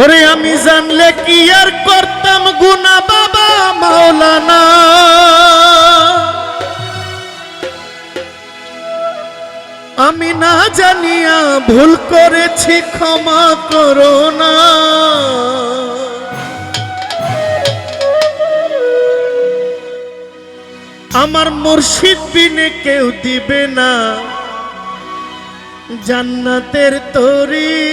ওরে আমি জানলে কি আর করতাম গুনা বাবা মাওলানা? আমি না জানিয়া ভুল করেছি, ক্ষমা করো না। আমার মুর্শিদ বিনে কেউ দিবে না। জান্নাতের তরি।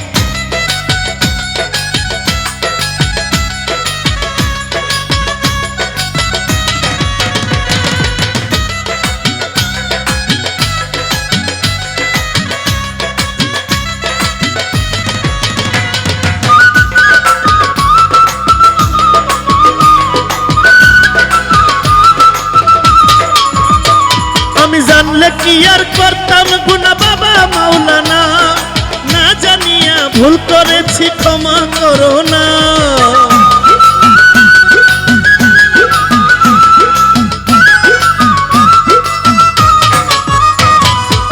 জানলে কি আর করতাম গুনা বাবা মাওলানা? না জানিয়া ভুল করেছি, ক্ষমা করো না।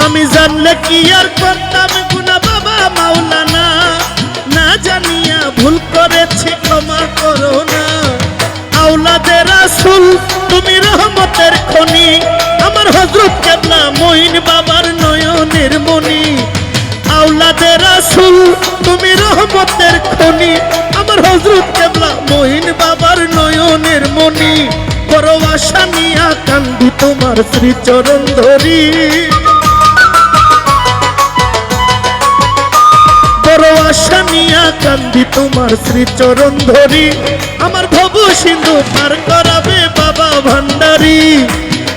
আমি জানলে কি আর করতাম গুনা বাবা মাওলানা? না জানিয়া ভুল করেছি, ক্ষমা করো না। আউলাদের রাসূল, তুমি রহমতের খনি। হযরত কেবলা মঈন বাবার নয়নের মনি আউলাদের রাসূল, তুমি রহমতের খনি। আমার হযরত কেবলা মঈন বাবার নয়নের মনি বড় নিয়া কান্দি তোমার শ্রীচরণ ধরি। বড় আশা নিয়া কান্দি তোমার শ্রীচরণ ধরি। আমার ভব সিন্ধু পার করাবে বাবা ভান্ডারি।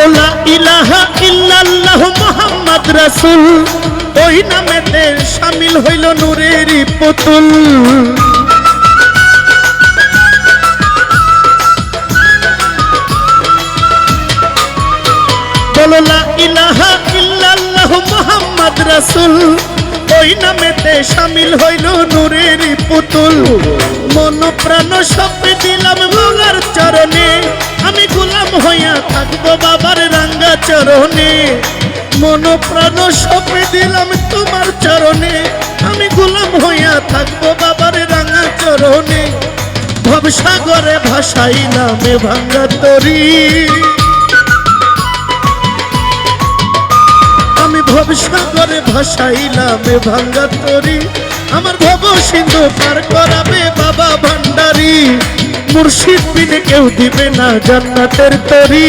বলো, লা ইলাহা ইল্লাল্লাহু মুহাম্মদ রাসূল। ওই নামেতে শামিল হইল নূরেরই পুতুল। বলো ইলাহা রাসূল। ওই নামেতে শামিল হইল পুতুল। মন প্রাণ সব দিলাম চরণে। আমি গোলাম হইয়া থাকব রাঙ্গা চরণে মন প্রাণ সব দিলাম তোমার চরণে। আমি গোলাম হইয়া থাকব বাবার রাঙ্গা চরণে। ভবসাগরে ভাসাইলাম এ ভাঙ্গা তরী। আমি ভবসাগরে ভাসাইলাম এ ভাঙ্গা তরি। আমার ভব সিন্ধু পার করাবে বাবা ভান্ডারি। মুর্শিদ বিনে কেউ দিবে না জান্নাতের তরি।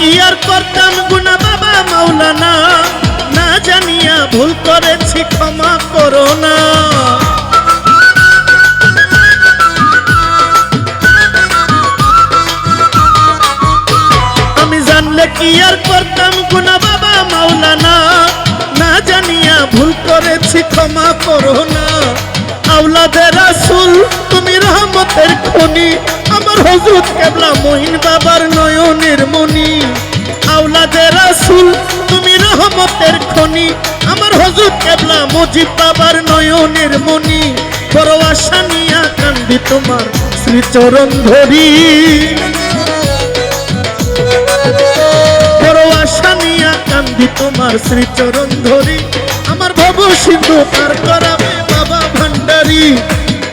কি আর করতাম গুনা বাবা মাওলানা? না জানিয়া ভুল করেছি, ক্ষমা করো না। আমি জানলে কি আর করতাম গুনা বাবা মাওলানা? না জানিয়া ভুল করেছি, ক্ষমা করো না। আওলাদের রাসূল, তুমি রহমতের খনি। আমার হজরত কেবলা মহিন বাবার নয়নের মনি আওলাদের রাসূল, তুমি রহমতের খনি। আমার হজরত কেবলা মজিব বাবার নয়নের মনি বড় আশা নিয়া কান্দি তোমার শ্রীচরণ ধরি। বড় আশা নিয়া কান্দি তোমার শ্রীচরণ ধরি। আমার ভব সিন্ধু পার করাবে বাবা ভান্ডারি।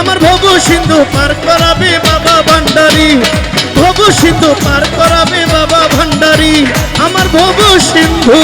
আমার ভব সিন্ধু পার করাবে বাবা ভান্ডারী। ভব সিন্ধু পার করাবে বাবা ভান্ডারি। আমার ভব সিন্ধু